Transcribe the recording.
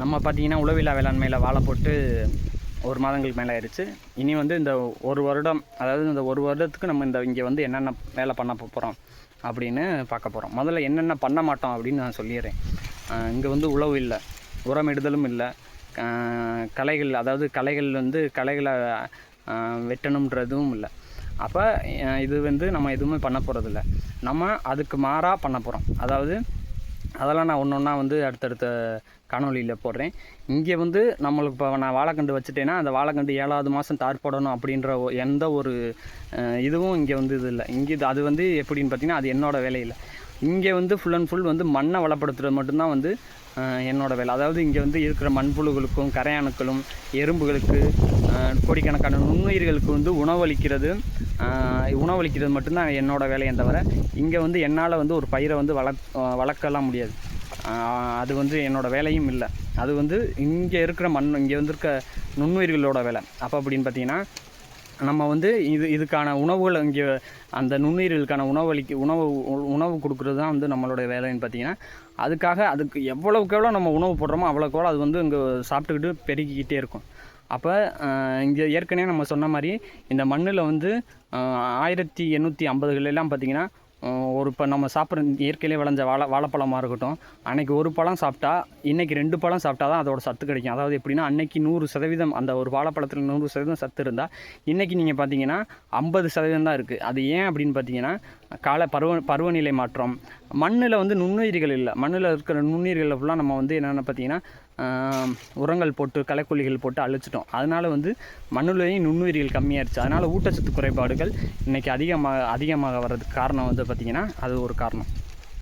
நம்ம பார்த்தீங்கன்னா உளவில்லா வேளாண்மையில் வாழை போட்டு ஒரு மாதங்களுக்கு மேலே ஆயிடுச்சு. இனி வந்து இந்த ஒரு வருடம் அதாவது இந்த ஒரு வருடத்துக்கு நம்ம இந்த இங்கே வந்து என்னென்ன வேலை பண்ண போகிறோம் அப்படின்னு பார்க்க போகிறோம் முதல்ல என்னென்ன பண்ண மாட்டோம் அப்படின்னு நான் சொல்லிடுறேன். இங்கே வந்து உழவு இல்லை உரமிடுதலும் இல்லை. கலைகள் அதாவது கலைகள் வந்து களைகளை வெட்டணுன்றதும் இல்லை. அப்போ இது வந்து நம்ம எதுவுமே பண்ண போகிறதில்ல நம்ம அதுக்கு மாறாக பண்ண போகிறோம் அதாவது அதெல்லாம் நான் ஒன்று ஒன்றா வந்து அடுத்தடுத்த காணொலியில் போடுறேன். இங்கே வந்து நம்மளுக்கு இப்போ நான் வாழைக்கண்டு வச்சுட்டேன்னா அந்த வாழைக்கண்டு ஏழாவது மாதம் தார் போடணும் அப்படின்ற எந்த ஒரு இதுவும் இங்கே வந்து இது இல்லை. இங்கே இது அது வந்து எப்படின்னு பார்த்தீங்கன்னா அது என்னோடய வேலையில் இங்கே வந்து ஃபுல் அண்ட் ஃபுல் வந்து மண்ணை வளப்படுத்துறது மட்டும்தான் வந்து என்னோடய வேலை. அதாவது இங்கே வந்து இருக்கிற மண்புழுகளுக்கும் கரையாணுக்களும் எறும்புகளுக்கு கோடிக்கணக்கான நுண்ணுயிர்களுக்கு வந்து உணவளிக்கிறது உணவளிக்கிறது மட்டும்தான் என்னோட வேலையை தவிர இங்கே வந்து என்னால் வந்து ஒரு பயிரை வந்து வளர்க் வளர்க்கலாம் முடியாது. அது வந்து என்னோடய வேலையும் இல்லை. அது வந்து இங்கே இருக்கிற மண் இங்கே வந்து இருக்க நுண்ணுயிர்களோட வேலை. அப்போ அப்படின்னு பார்த்தீங்கன்னா நம்ம வந்து இது இதுக்கான உணவுகளை இங்கே அந்த நுண்ணுயிர்களுக்கான உணவளிக்கு உணவு உ- உணவு கொடுக்குறது தான் வந்து நம்மளோட வேலைன்னு பார்த்தீங்கன்னா அதுக்காக அதுக்கு எவ்வளோக்கு எவ்வளோ நம்ம உணவு போடுறோமோ அவ்வளோக்கு அது வந்து இங்கே சாப்பிட்டுக்கிட்டு பெருகிக்கிட்டே இருக்கும். அப்போ இங்கே ஏற்கனவே நம்ம சொன்ன மாதிரி இந்த மண்ணில் வந்து ஆயிரத்தி எண்ணூற்றி ஐம்பதுகளெல்லாம் பார்த்தீங்கன்னா ஒரு இப்போ நம்ம சாப்பிட்ற இயற்கையிலே விளைஞ்ச வாழை வாழைப்பழமாக இருக்கட்டும் அன்னைக்கு ஒரு பழம் சாப்பிட்டா இன்றைக்கி ரெண்டு பழம் சாப்பிட்டா தான் அதோட சத்து கிடைக்கும். அதாவது எப்படின்னா அன்னைக்கு நூறு சதவீதம் அந்த ஒரு வாழைப்பழத்தில் நூறு சதவீதம் சத்து இருந்தால் இன்றைக்கி நீங்கள் பார்த்தீங்கன்னா ஐம்பது சதவீதம் தான் இருக்குது அது ஏன் அப்படின்னு பார்த்தீங்கன்னா கால பருவ பருவநிலை மாற்றம். மண்ணில் வந்து நுண்ணுயிர்கள் இல்லை. மண்ணில் இருக்கிற நுண்ணுயிர்களை ஃபுல்லாக நம்ம வந்து என்னென்ன பார்த்தீங்கன்னா உரங்கள் போட்டு களைக்கொல்லிகள் போட்டு அழிச்சிட்டோம். அதனால் வந்து மண்ணுலேயும் நுண்ணுயிரிகள் கம்மியாயிருச்சு. அதனால் ஊட்டச்சத்து குறைபாடுகள் இன்றைக்கி அதிகமாக அதிகமாக வர்றதுக்கு காரணம் வந்து பார்த்திங்கன்னா அது ஒரு காரணம்.